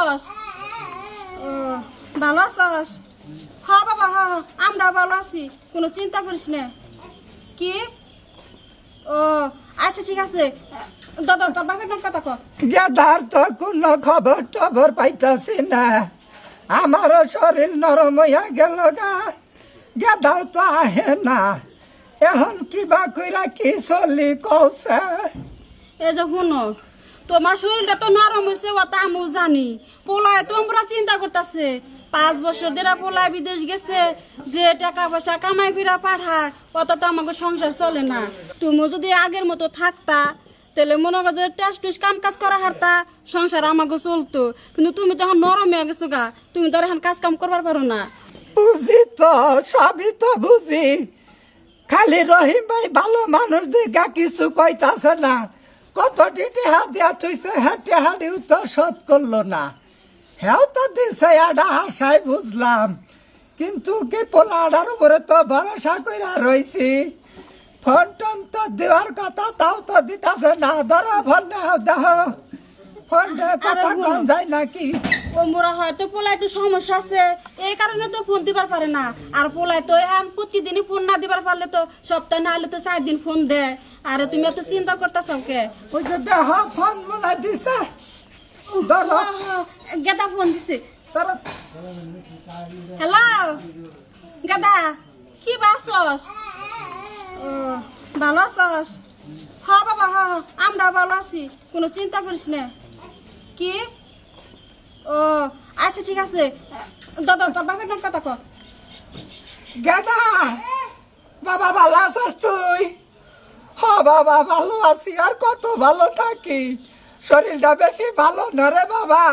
আছস? ও ভালো আছস? হ বাবা হ আমরা ভালো আছি কোনো চিন্তা করিস না। কি? ও আচ্ছা ঠিক আছে। দাদা তোর বাপের নাম কথা কর গেদার তো কোনো খবর টবর পাইতাছি না। আমারও শরীর নরম হইয়া গেল গা। গেদাও তো আহে না। এখন কিবা কইরা কি চলি কৌছে এই যে শুনো তোমার শরীরটা তো নরম হয়েছে ও তা আমিও জানি। পোলায় তোমরা চিন্তা করতেছে, পাঁচ বছর ধরে পোলায় বিদেশ গেছে, যে টাকা পয়সা কামাই করে পাঠায়, অত তো আমাকে সংসার চলে না। তুমি যদি আগের মতো থাকতা, তাহলে মনে করো যে টেস্ট টুস কাম কাজ করা হারতা, সংসার আমাকে চলতো। কিন্তু তুমি তো এখন নরম হয়ে গেছো গা, তুমি তো এখন কাজ কাম করবার পারো না। বুঝি তো, সবই তো বুঝি। খালি রহিম ভাই ভালো মানুষ দেখা কিছু কইতাছে না। কত টেহা দেয়া থইছে হ্যাঁ টেহাডিও তো শোধ করল না। হ্যাঁ তো দিছে আডা হাসায় বুঝলাম কিন্তু কি পোলাডার উপরে তো ভরসা কইরা রইছি? ফোন টোন তো দেওয়ার কথা তাও তো দিতাছে না ধরো ফোন দাও দেহ। ফোন কথা কন যায় নাকি? মোরা হয়তো পোলায় একটু সমস্যা আছে। এই কারণে তো ফোন দিবার পারে না। আর পোলায় তো প্রতিদিনই ফোন না দিবার পারলে তো সপ্তাহে না হলে তো চার দিন ফোন দেয়। আর তুমি এত চিন্তা করতেছ কে? ওই যে দেহ ফোন মনে দিছে। গেদা ফোন দিছে। হ্যালো গেদা কি বাসস ও ভালো আছস? হ বাবা হ হ, আমরা ভালো আছি। কোনো চিন্তা করিস না। কি? ও আচ্ছা ঠিক আছে। দাদা তোর বাপের নাম কথা গেদা বাবা ভালো আছিস তুই? হ, বাবা ভালো আছি, আর কত ভালো থাকি? শরীরটা বেশি ভালো না রে বাবা?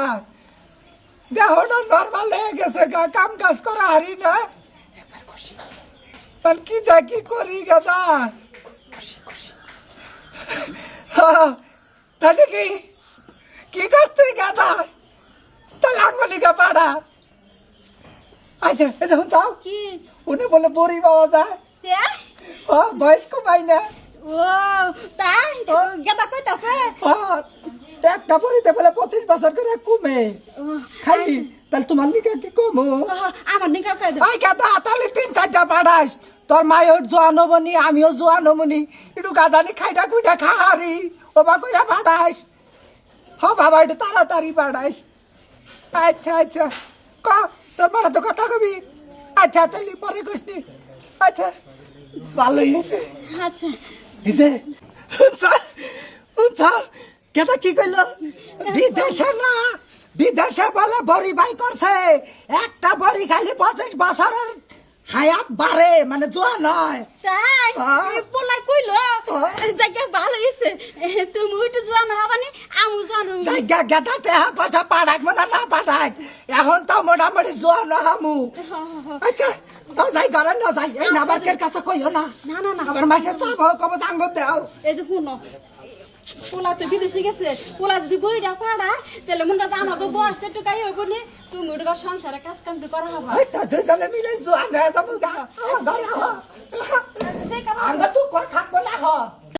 দেহটা নর্মাল হয়ে গেছে গা, কাম কাজ করা হারি না। আর কি দেখি করি গেদা তাহলে কি? কি করতে গেদা তাহলে আঙ্গুলিকা পাড়া। আচ্ছা এই যখন যাও। কি? উনি বলে বড়ি পাওয়া যায়? ও বয়স কমাই না। ও তাই? গেদা কইতাছে? একটা বড়িতে বলে পঁচিশ বছর করে কমে। খাই তাহলে তোমার নিকে কি কমো? আমার নিকা কই দাও ওই কেদা তাহলে তিন চারটা পাঠাস তোর মায়ের জোয়ান হবনি আমিও জোয়ান হবনি একটু গাজানি খাইটা কুইটা খাহারি ওবা কইরা পাঠাস হ বাবা একটু তাড়াতাড়ি পাঠাস আচ্ছা আচ্ছা। ক? তোর মারা তো কথা কবি। আচ্ছা তাহলে পরে কইসনি আচ্ছা ভালোই হয়েছে। আচ্ছা। হিসে কেটা কি কইল? বিদেশে না বিদেশে বলে বড়ি বাই করছে। একটা বড়ি খালি পঁচিশ বছরের হায়াত বাড়ে মানে জোয়া নয়। তাই। এই পোলাই কইলো। জায়গা ভালো হইছে এ, তুমি ওইটা জানো হবানি আমু জানো গেটা টেহা পয়সা পাঠাক মানে না পাঠাক এখন তো মোটামুটি জোয়া না হামু। আচ্ছা তো যাই ঘরে না যাই। এই নাবারকের কাছে কইও না। না, না, না। আবার মাসে চাপ হোক কবে জাঙ্গ দেও। এই যে শুনো পোলা তো বিদেশে গেছে। পোলা যদি বইটা পাড়া তাহলে মনটা জানো তো বয়সটা একটু গাই হইব নি। তুমি ওটা সংসারে কাজ কাম করা হবা। তো দুজনে মিলে জোয়া না যাব গা। আমার ঘরে আহ। দেখা তো কথা বলা হ